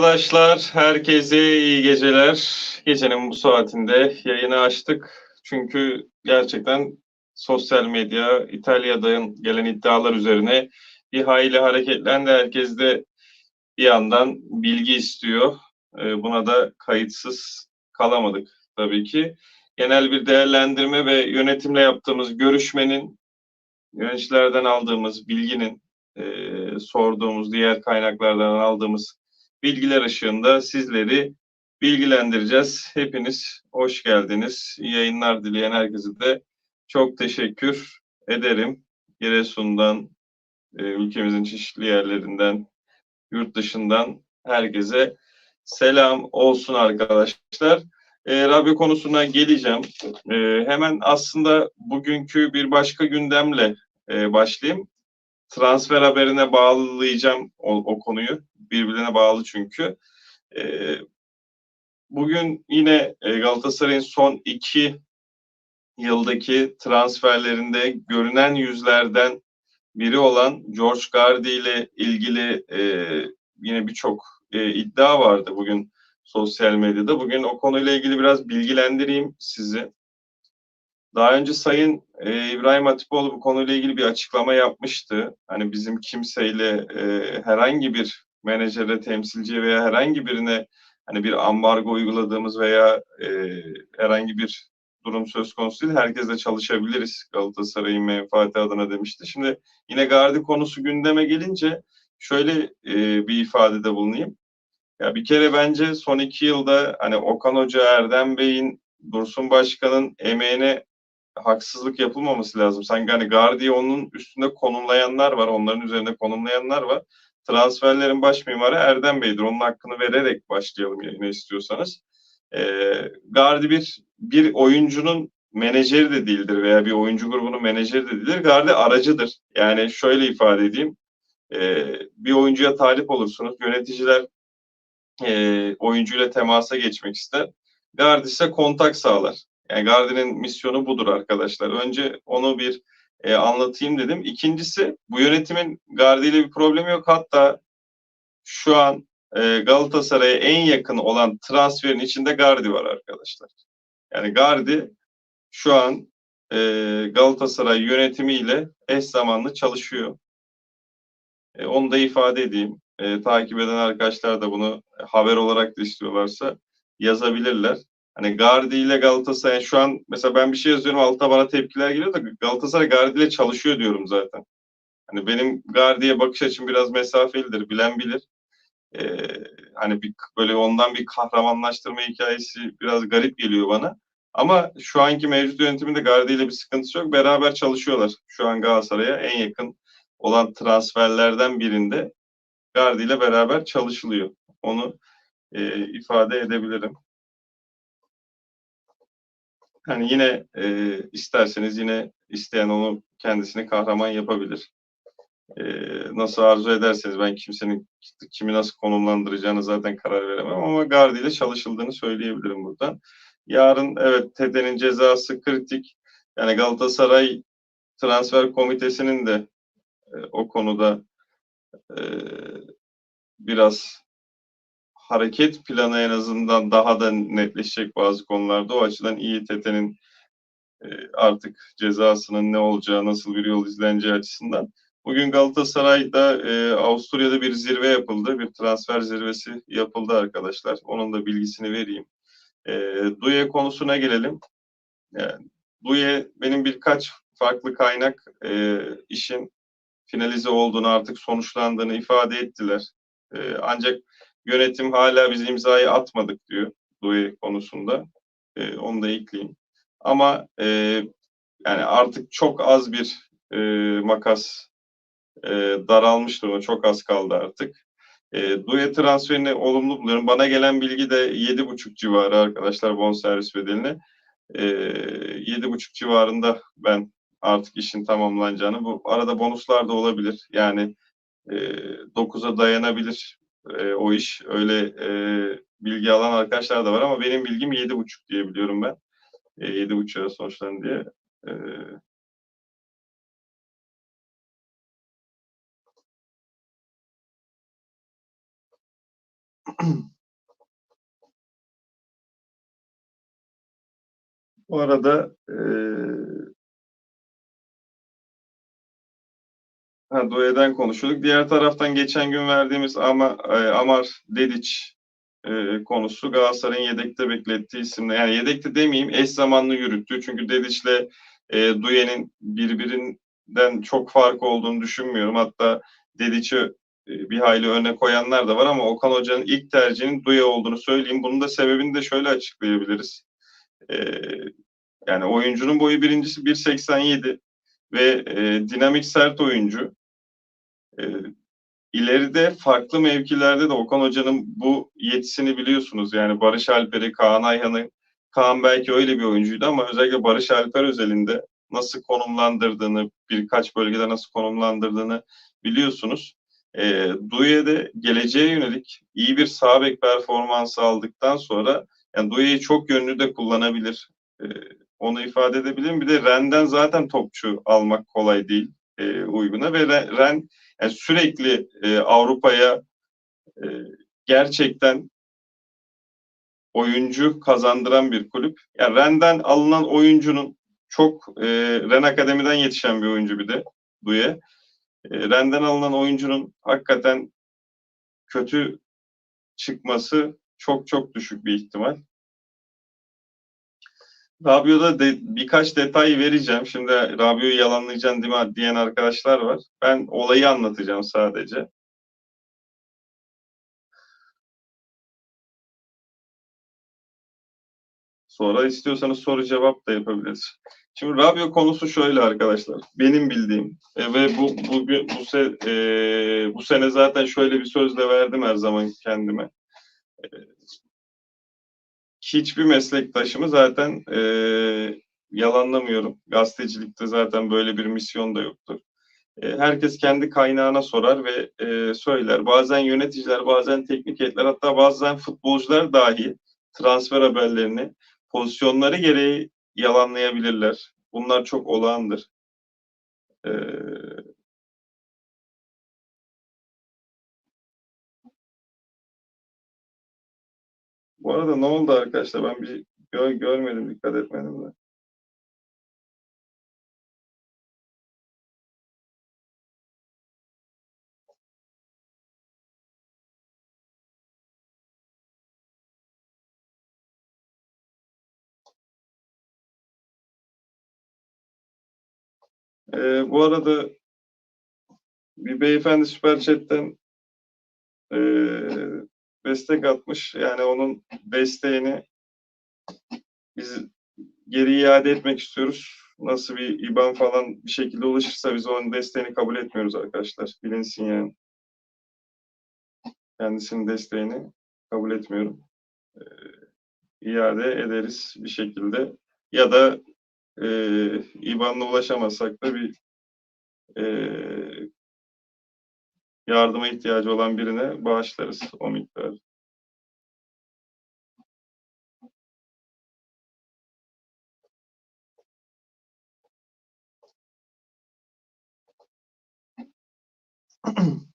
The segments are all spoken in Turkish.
Arkadaşlar herkese iyi geceler. Gecenin bu saatinde yayını açtık. Çünkü gerçekten sosyal medya İtalya'dan gelen iddialar üzerine bir hayli hareketlendi. Herkes de bir yandan bilgi istiyor. Ee, Buna da kayıtsız kalamadık tabii ki. Genel bir değerlendirme ve yönetimle yaptığımız görüşmenin yöneticilerden aldığımız bilginin e, sorduğumuz diğer kaynaklardan aldığımız bilgiler ışığında sizleri bilgilendireceğiz. Hepiniz hoş geldiniz. Yayınlar dileyen herkese de çok teşekkür ederim. Giresun'dan, e, ülkemizin çeşitli yerlerinden, yurt dışından herkese selam olsun arkadaşlar. E, radyo konusuna geleceğim. E, hemen aslında bugünkü bir başka gündemle e, başlayayım. Transfer haberine bağlayacağım o, o konuyu. Birbirine bağlı çünkü. E, bugün yine e, Galatasaray'ın son iki yıldaki transferlerinde görünen yüzlerden biri olan George Gardi ile ilgili e, yine birçok e, iddia vardı bugün sosyal medyada. Bugün o konuyla ilgili biraz bilgilendireyim sizi. Daha önce Sayın e, İbrahim Hatipoğlu bu konuyla ilgili bir açıklama yapmıştı. Hani bizim kimseyle e, herhangi bir menajere, temsilciye veya herhangi birine hani bir ambargo uyguladığımız veya e, herhangi bir durum söz konusu değil. Herkesle çalışabiliriz Galatasaray'ın menfaati adına demişti. Şimdi yine Gardi konusu gündeme gelince şöyle e, bir ifadede bulunayım. Ya bir kere bence son iki yılda hani Okan Hoca, Erdem Bey'in, Dursun Başkan'ın emeğine haksızlık yapılmaması lazım. Sanki hani Gardi'yi onun üstünde konumlayanlar var, onların üzerinde konumlayanlar var. Transferlerin baş mimarı Erdem Bey'dir. Onun hakkını vererek başlayalım yine istiyorsanız. Ee, Gardi bir bir oyuncunun menajeri de değildir veya bir oyuncu grubunun menajeri de değildir. Gardi aracıdır. Yani şöyle ifade edeyim. Ee, bir oyuncuya talip olursunuz. Yöneticiler e, oyuncuyla temasa geçmek ister. Gardi ise kontak sağlar. Yani Gardi'nin misyonu budur arkadaşlar. Önce onu bir e, anlatayım dedim. İkincisi bu yönetimin Gardi ile bir problemi yok. Hatta şu an e, Galatasaray'a en yakın olan transferin içinde Gardi var arkadaşlar. Yani Gardi şu an e, Galatasaray yönetimiyle eş zamanlı çalışıyor. E, onu da ifade edeyim. E, takip eden arkadaşlar da bunu haber olarak da istiyorlarsa yazabilirler. Hani Gardi ile Galatasaray şu an mesela ben bir şey yazıyorum altta bana tepkiler geliyor da Galatasaray Gardi ile çalışıyor diyorum zaten. Hani benim Gardi'ye bakış açım biraz mesafelidir. Bilen bilir. Ee, hani bir böyle ondan bir kahramanlaştırma hikayesi biraz garip geliyor bana. Ama şu anki mevcut yönetiminde Gardi ile bir sıkıntısı yok. Beraber çalışıyorlar. Şu an Galatasaray'a en yakın olan transferlerden birinde Gardi ile beraber çalışılıyor. Onu e, ifade edebilirim. Hani yine e, isterseniz yine isteyen onu kendisini kahraman yapabilir. E, nasıl arzu ederseniz ben kimsenin kimi nasıl konumlandıracağını zaten karar veremem ama Gardi ile çalışıldığını söyleyebilirim buradan. Yarın evet Tede'nin cezası kritik. Yani Galatasaray transfer komitesinin de e, o konuda e, biraz hareket planı en azından daha da netleşecek bazı konularda. O açıdan İİTT'nin e, artık cezasının ne olacağı, nasıl bir yol izleneceği açısından. Bugün Galatasaray'da e, Avusturya'da bir zirve yapıldı. Bir transfer zirvesi yapıldı arkadaşlar. Onun da bilgisini vereyim. E, Duye konusuna gelelim. Yani, Duye benim birkaç farklı kaynak e, işin finalize olduğunu artık sonuçlandığını ifade ettiler. E, ancak Yönetim hala biz imzayı atmadık diyor Due konusunda. E, onu da ekleyeyim. Ama e, yani artık çok az bir e, makas e, daralmış durumda. Çok az kaldı artık. E, Due transferini olumlu buluyorum. Bana gelen bilgi de 7,5 civarı arkadaşlar bonservis bedeline. E, 7,5 civarında ben artık işin tamamlanacağını. Bu arada bonuslar da olabilir. Yani e, 9'a dayanabilir e, o iş. Öyle e, bilgi alan arkadaşlar da var ama benim bilgim yedi buçuk diye biliyorum ben. E, yedi buçuğa sonuçlandı diye. E, Bu arada e, ha, Due'den konuşuyorduk. Diğer taraftan geçen gün verdiğimiz ama e, Amar Dediç e, konusu Galatasaray'ın yedekte beklettiği isimle yani yedekte demeyeyim eş zamanlı yürüttü. Çünkü Dediç'le e, Duye'nin birbirinden çok fark olduğunu düşünmüyorum. Hatta Dediç'i e, bir hayli öne koyanlar da var ama Okan Hoca'nın ilk tercihinin Duye olduğunu söyleyeyim. Bunun da sebebini de şöyle açıklayabiliriz. E, yani oyuncunun boyu birincisi 1.87 ve e, dinamik sert oyuncu. E, ileride farklı mevkilerde de Okan Hoca'nın bu yetisini biliyorsunuz. Yani Barış Alper'i, Kaan Ayhan'ı, Kaan belki öyle bir oyuncuydu ama özellikle Barış Alper özelinde nasıl konumlandırdığını, birkaç bölgede nasıl konumlandırdığını biliyorsunuz. E, Duye'de geleceğe yönelik iyi bir sağ bek performansı aldıktan sonra yani Duye'yi çok yönlü de kullanabilir. E, onu ifade edebilirim. Bir de Ren'den zaten topçu almak kolay değil e, uyguna ve Ren yani sürekli e, Avrupa'ya e, gerçekten oyuncu kazandıran bir kulüp. Yani Ren'den alınan oyuncunun çok e, Ren Akademi'den yetişen bir oyuncu bir de Duye. E, Ren'den alınan oyuncunun hakikaten kötü çıkması çok çok düşük bir ihtimal. Rabio'da de, birkaç detay vereceğim. Şimdi Rabio'yu yalanlayacaksın değil mi diyen arkadaşlar var. Ben olayı anlatacağım sadece. Sonra istiyorsanız soru cevap da yapabiliriz. Şimdi Rabio konusu şöyle arkadaşlar. Benim bildiğim e, ve bu bugün bu, se, e, bu sene zaten şöyle bir sözle verdim her zaman kendime. E, hiçbir meslektaşımı zaten e, yalanlamıyorum. Gazetecilikte zaten böyle bir misyon da yoktur. E, herkes kendi kaynağına sorar ve e, söyler. Bazen yöneticiler, bazen teknik heyetler, hatta bazen futbolcular dahi transfer haberlerini pozisyonları gereği yalanlayabilirler. Bunlar çok olağandır. Ee, bu arada ne oldu arkadaşlar? Ben bir gör, görmedim, dikkat etmedim de. Ee, bu arada bir beyefendi Süper Chat'ten e, destek atmış. Yani onun desteğini biz geri iade etmek istiyoruz. Nasıl bir IBAN falan bir şekilde ulaşırsa biz onun desteğini kabul etmiyoruz arkadaşlar. Bilinsin yani. Kendisinin desteğini kabul etmiyorum. Ee, iade ederiz bir şekilde. Ya da e, IBAN'la ulaşamazsak da bir e, yardıma ihtiyacı olan birine bağışlarız o miktarı.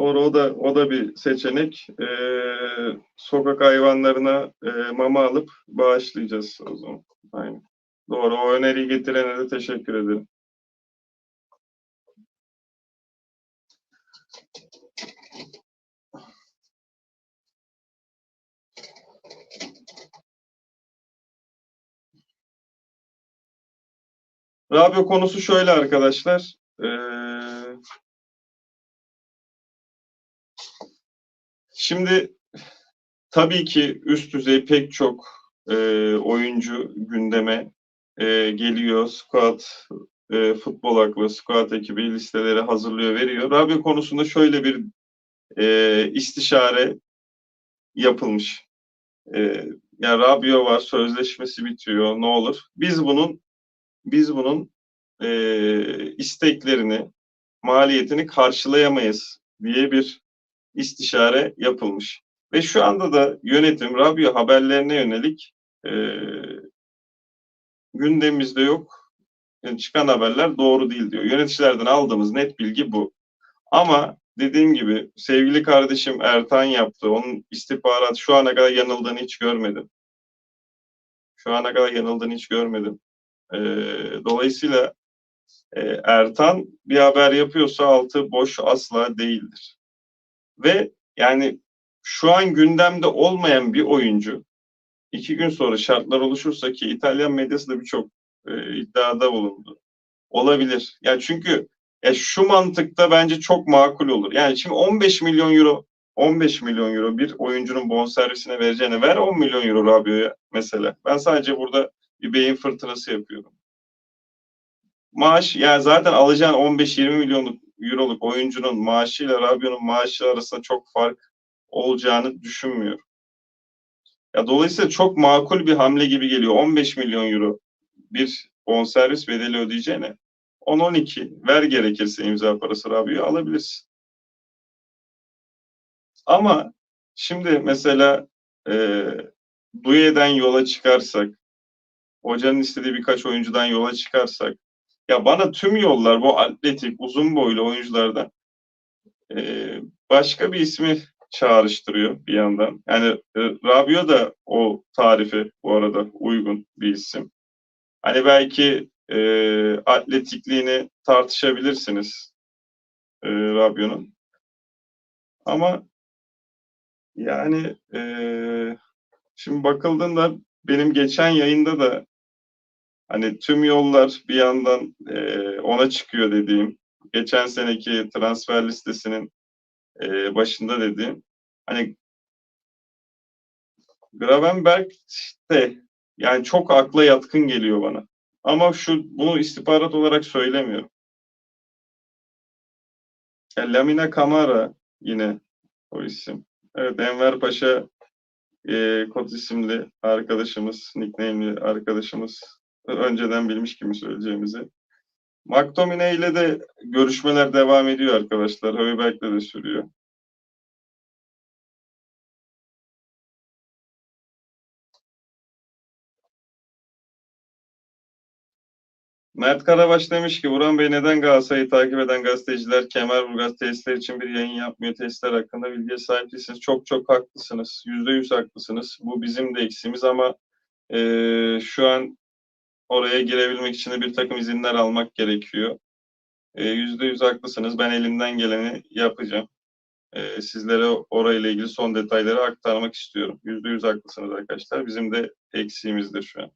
Doğru o da o da bir seçenek. Ee, sokak hayvanlarına e, mama alıp bağışlayacağız o zaman. Aynen. Doğru o öneriyi getirene de teşekkür ederim. Rabio konusu şöyle arkadaşlar. Ee, şimdi tabii ki üst düzey pek çok e, oyuncu gündeme e, geliyor. Squad, e, futbol aklı, squad ekibi listeleri hazırlıyor, veriyor. Rabio konusunda şöyle bir e, istişare yapılmış. E, yani Rabio var, sözleşmesi bitiyor, ne olur. Biz bunun biz bunun e, isteklerini, maliyetini karşılayamayız diye bir istişare yapılmış. Ve şu anda da yönetim Rabio haberlerine yönelik e, gündemimizde yok. çıkan haberler doğru değil diyor. Yöneticilerden aldığımız net bilgi bu. Ama dediğim gibi sevgili kardeşim Ertan yaptı. Onun istihbarat şu ana kadar yanıldığını hiç görmedim. Şu ana kadar yanıldığını hiç görmedim. Ee, dolayısıyla e, Ertan bir haber yapıyorsa altı boş asla değildir. Ve yani şu an gündemde olmayan bir oyuncu iki gün sonra şartlar oluşursa ki İtalyan medyası da birçok e, iddiada bulundu. Olabilir. Yani çünkü ya şu mantıkta bence çok makul olur. Yani şimdi 15 milyon euro 15 milyon euro bir oyuncunun bonservisine vereceğine ver 10 milyon euro Rabio'ya mesela. Ben sadece burada bir beyin fırtınası yapıyorum. Maaş yani zaten alacağın 15-20 milyonluk euroluk oyuncunun maaşıyla Rabio'nun maaşı arasında çok fark olacağını düşünmüyorum. Ya dolayısıyla çok makul bir hamle gibi geliyor. 15 milyon euro bir bonservis bedeli ödeyeceğine 10-12 ver gerekirse imza parası Rabio alabilirsin. Ama şimdi mesela e, Duye'den yola çıkarsak, hocanın istediği birkaç oyuncudan yola çıkarsak, ya bana tüm yollar bu atletik, uzun boylu oyunculardan e, başka bir ismi çağrıştırıyor bir yandan. Yani e, Rabio da o tarife bu arada uygun bir isim. Hani belki e, atletikliğini tartışabilirsiniz e, Rabio'nun. Ama yani e, şimdi bakıldığında benim geçen yayında da hani tüm yollar bir yandan e, ona çıkıyor dediğim geçen seneki transfer listesinin e, başında dediğim hani Gravenberg de yani çok akla yatkın geliyor bana. Ama şu bunu istihbarat olarak söylemiyorum. Yani Lamine Camara yine o isim. Evet Enver Paşa e, kod isimli arkadaşımız, nickname'li arkadaşımız önceden bilmiş kimi söyleyeceğimizi. McTominay ile de görüşmeler devam ediyor arkadaşlar. Höyberg'le de sürüyor. Mert Karabaş demiş ki Burhan Bey neden Galatasaray'ı takip eden gazeteciler Kemerburgaz testler için bir yayın yapmıyor? Testler hakkında bilgiye sahip değilsiniz. Çok çok haklısınız. Yüzde yüz haklısınız. Bu bizim de eksiğimiz ama e, şu an oraya girebilmek için de bir takım izinler almak gerekiyor. E, Yüzde yüz haklısınız. Ben elimden geleni yapacağım. E, sizlere orayla ilgili son detayları aktarmak istiyorum. Yüzde yüz haklısınız arkadaşlar. Bizim de eksiğimizdir şu an.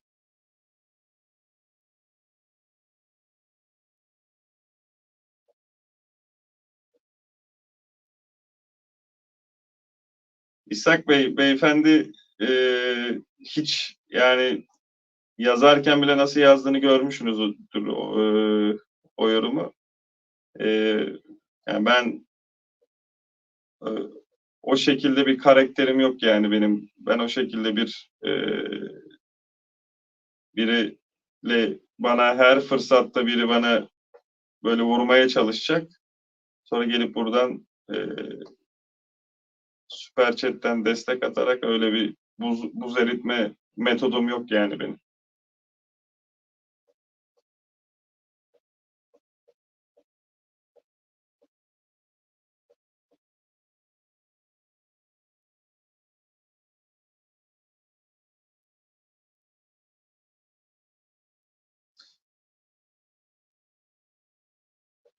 İshak Bey, beyefendi e, hiç yani yazarken bile nasıl yazdığını görmüşsünüzdür o, e, o yorumu. E, yani ben e, o şekilde bir karakterim yok yani benim. Ben o şekilde bir e, biriyle bana her fırsatta biri bana böyle vurmaya çalışacak. Sonra gelip buradan e, süper chatten destek atarak öyle bir buz, buz eritme metodum yok yani benim.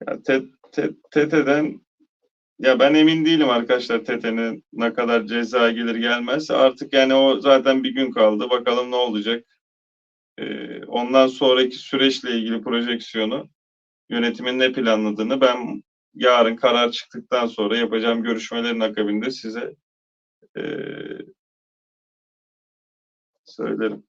Ya, TET'den ya ben emin değilim arkadaşlar TET'nin ne kadar ceza gelir gelmez. Artık yani o zaten bir gün kaldı. Bakalım ne olacak. Ee, ondan sonraki süreçle ilgili projeksiyonu yönetimin ne planladığını ben yarın karar çıktıktan sonra yapacağım görüşmelerin akabinde size e, söylerim.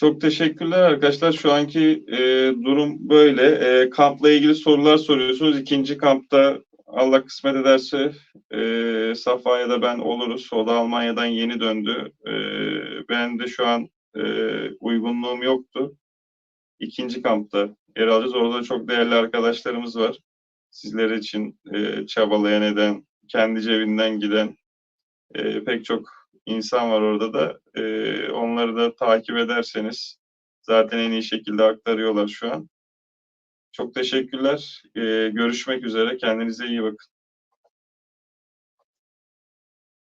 Çok teşekkürler arkadaşlar. Şu anki e, durum böyle. E, kampla ilgili sorular soruyorsunuz. İkinci kampta Allah kısmet ederse e, Safa ya da ben oluruz. O da Almanya'dan yeni döndü. E, ben de şu an e, uygunluğum yoktu. İkinci kampta yer alacağız. Orada çok değerli arkadaşlarımız var. Sizler için e, çabalayan eden, kendi cebinden giden e, pek çok insan var orada da. E, onları da takip ederseniz zaten en iyi şekilde aktarıyorlar şu an. Çok teşekkürler. E, görüşmek üzere. Kendinize iyi bakın.